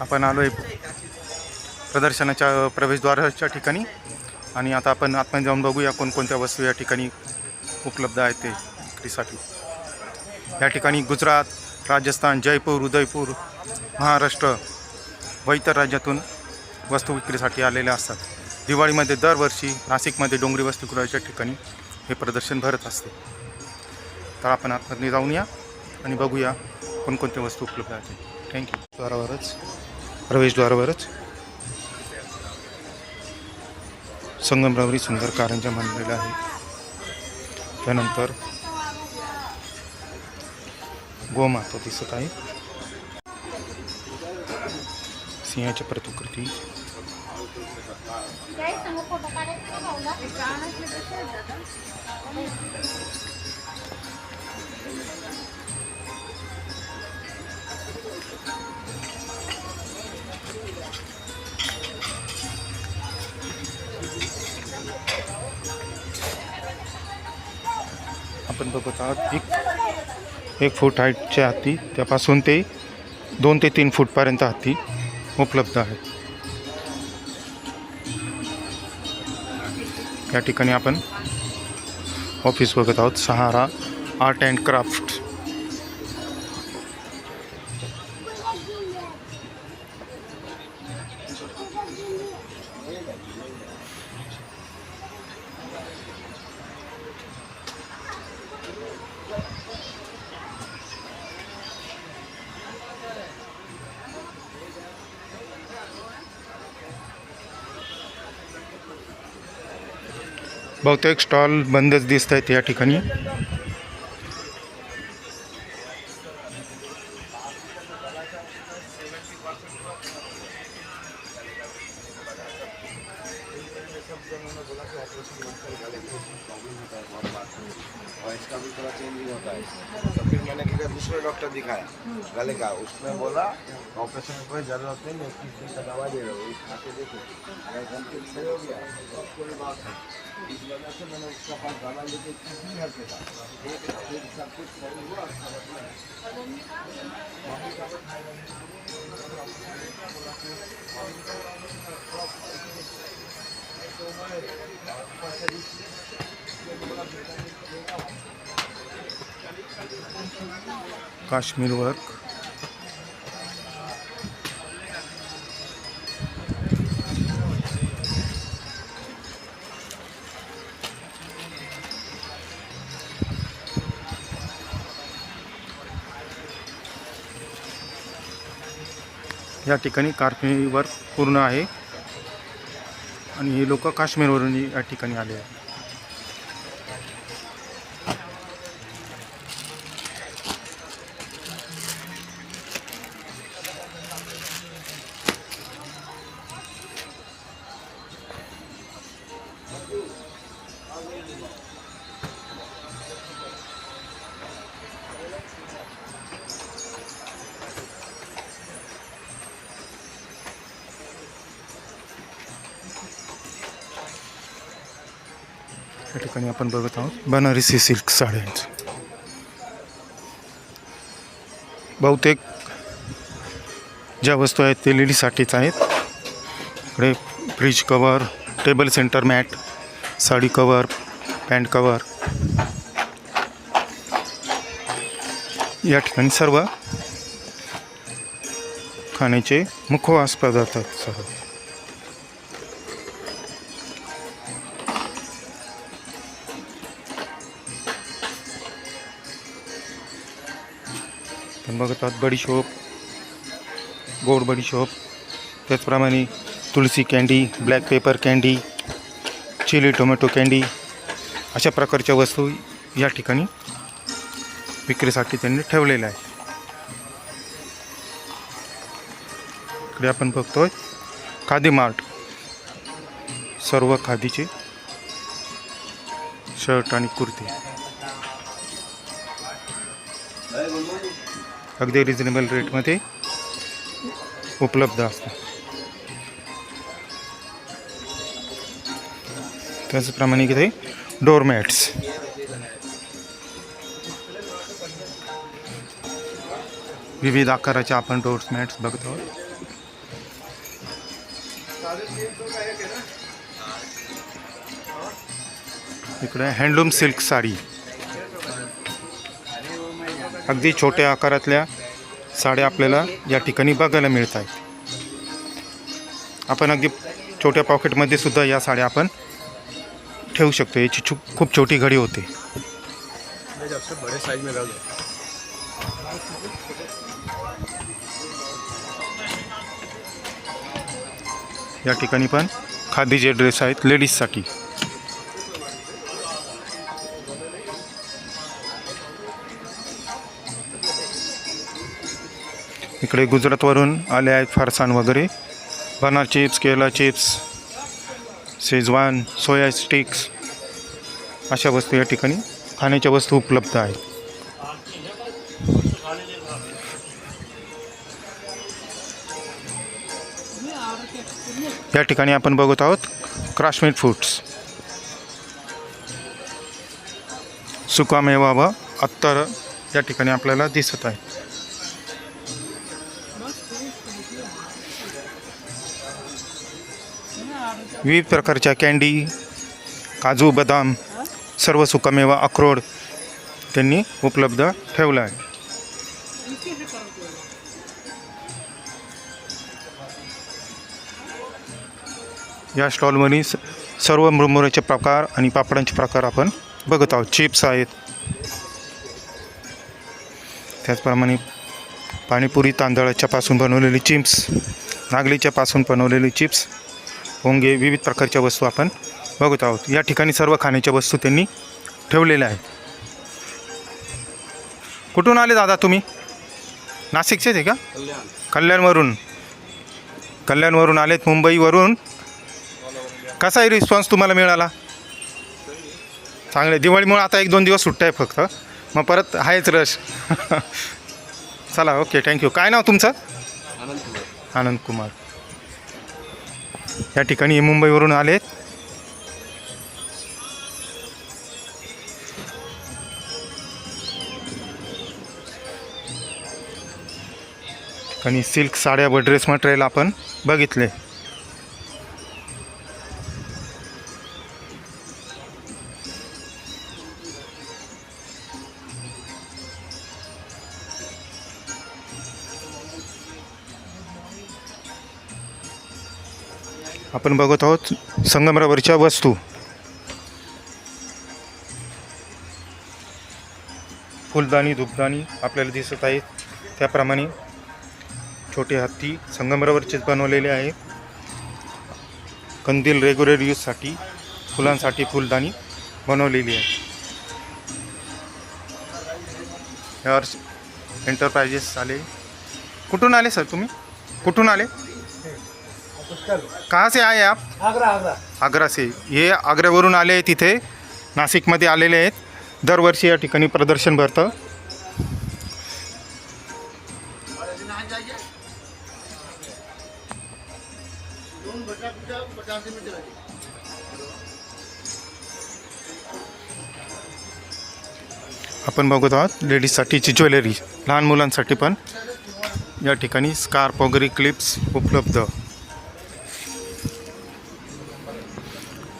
आपण आलो आहे प्रदर्शनाच्या प्रवेशद्वाराच्या ठिकाणी. आणि आता आपण आतमध्ये जाऊन बघूया कोणकोणत्या वस्तू या ठिकाणी उपलब्ध आहेत ते विक्रीसाठी या ठिकाणी गुजरात राजस्थान जयपूर उदयपूर महाराष्ट्र व इतर राज्यातून वस्तू विक्रीसाठी आलेल्या असतात. दिवाळीमध्ये दरवर्षी नाशिकमध्ये डोंगरी वस्तुगृहाच्या ठिकाणी हे प्रदर्शन भरत असते. तर आपण आतमध्ये जाऊन या आणि बघूया कोणकोणत्या वस्तू उपलब्ध आहेत. थँक्यू द्वारावरच. प्रवेशद्वारावरच संगमरावरी सुंदर कारंजा मांडलेला आहे. त्यानंतर गोमाता दिसत आहे. सिंहाच्या प्रतिकृती. आपण बघत आहोत एक एक फूट हाईटच्या हाती त्यापासून ते दोन ते तीन फूटपर्यंत हाती उपलब्ध आहेत या ठिकाणी आपण ऑफिस बघत आहोत. सहारा आर्ट अँड क्राफ्ट बहुतेक स्टॉल बंदच दिसत आहेत या ठिकाणी. इसका भी थोड़ा चेंजिंग होता है तो फिर मैंने क्या किया, दूसरे डॉक्टर दिखाया गले का उसने बोला ऑपरेशन की कोई ज़रूरत नहीं मैं इक्कीस दिन का दवा दे रहा हूँ खा के देखो अगर गलती सही हो गया तो कोई बात नहीं इस वजह से मैंने उसका पास दवा लेके इक्कीस दिन घर पे था फिर सब कुछ सही हुआ उसका मतलब काश्मीर वर्क या ठिकाणी काश्मीर वर्क पूर्ण आहे. आणि हे लोक काश्मीरवरून या ठिकाणी आले आहेत. या ठिकाणी आपण बघत आहोत बनारसी सिल्क साड्यांचं. बहुतेक ज्या वस्तू आहेत ते लेडीजसाठीच आहेत. इकडे fridge cover table centre mat sari cover pant cover या ठिकाणी सर्व खाण्याचे मुखवास पदार्थ सर्व बघत आहात बडीशोप गोड बडीशोप त्याचप्रमाणे तुळसी candy black pepper candy chilli tomato candy अशा प्रकारच्या वस्तू या ठिकाणी विक्रीसाठी त्यांनी ठेवलेल्या आहे इकडे आपण बघतोय खादी मार्ट. सर्व खादीचे शर्ट आणि कुर्ती. अगदी रिजनेबल रेटमध्ये उपलब्ध असतात त्याचप्रमाणे इथे डोरमॅट्स विविध आकाराचे आपण डोरमॅट्स बघत आहोत. इकडे हँडलूम सिल्क साडी. अगदी छोट्या आकारातल्या साड्या आपल्याला या ठिकाणी बघायला मिळत आहेत. आपण अगदी छोट्या पॉकेटमध्ये सुद्धा या साड्या आपण ठेवू शकतो. याची छू खूप छोटी घडी होते. या ठिकाणी पण खादीचे ड्रेस आहेत लेडीजसाठी इकडे गुजरातवरून आले आहेत फरसाण वगैरे. बनार चिप्स केला चिप्स शेजवान सोया स्टिक्स अशा वस्तू या ठिकाणी खाण्याच्या वस्तू उपलब्ध आहेत. या ठिकाणी आपण बघत आहोत क्राशमेट फूड्स. सुकामेवा व अत्तर या ठिकाणी आपल्याला दिसत आहे. विविध प्रकारच्या कॅन्डी काजू बदाम सर्व सुकामेवा अक्रोड त्यांनी उपलब्ध ठेवला आहे. या स्टॉलमध्ये स- सर्व मुरमुऱ्याचे प्रकार आणि पापडांचे प्रकार आपण बघत आहोत. चिप्स आहेत. त्याचप्रमाणे पाणीपुरी तांदळाच्यापासून बनवलेली चिप्स नागलीच्यापासून बनवलेली चिप्स पोंगे विविध प्रकारच्या वस्तू आपण बघत आहोत. या ठिकाणी सर्व खाण्याच्या वस्तू त्यांनी ठेवलेल्या आहेत. कुठून आले दादा तुम्ही? नाशिकचेच आहे का? कल्याणवरून. कल्याणवरून आलेत मुंबईवरून. कसा आहे रिस्पॉन्स तुम्हाला मिळाला? चांगले दिवाळीमुळे आता एक दोन दिवस सुट्ट्या आहे फक्त. मग परत आहेच रश चला ओके थँक्यू काय नाव तुमचं? आनंद कुमार. या ठिकाणी मुंबईवरून आलेत आणि सिल्क साड्या व ड्रेस मटेरियल आपण बघितले. आपण बघत आहोत संगमरावरच्या वस्तू. फुलदाणी धूपदाणी आपल्याला दिसत आहेत. त्याप्रमाणे छोटे हत्ती संगमरावरचेच बनवलेले आहे. कंदील रेग्युलर यूजसाठी फुलांसाठी फुलदाणी बनवलेली आहे. यावर एंटरप्राइजेस आले. कुठून आले सर तुम्ही? कुठून आले? कहाँ से आए आप? आगरा आगरा. आग्रा से. हे आग्र्यावरून आले तिथे नाशिकमध्ये आलेले आहेत. दरवर्षी या ठिकाणी प्रदर्शन भरतं. आपण बघत आहोत लेडीजसाठीची ज्वेलरी. लहान मुलांसाठी पण या ठिकाणी स्कार्फ वगैरे क्लिप्स उपलब्ध.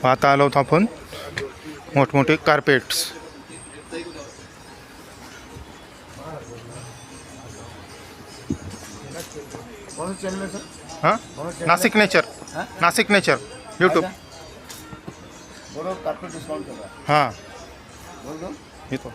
आता आलो आहोत आपण मोठमोठे कार्पेट्स कौन सा चैनल है? सर हां नाशिक नेचर हाँ? नाशिक नेचर यूट्यूब बोलो कार्पेट डिस्काउंट चल रहा है। हां। बोल दो। येतो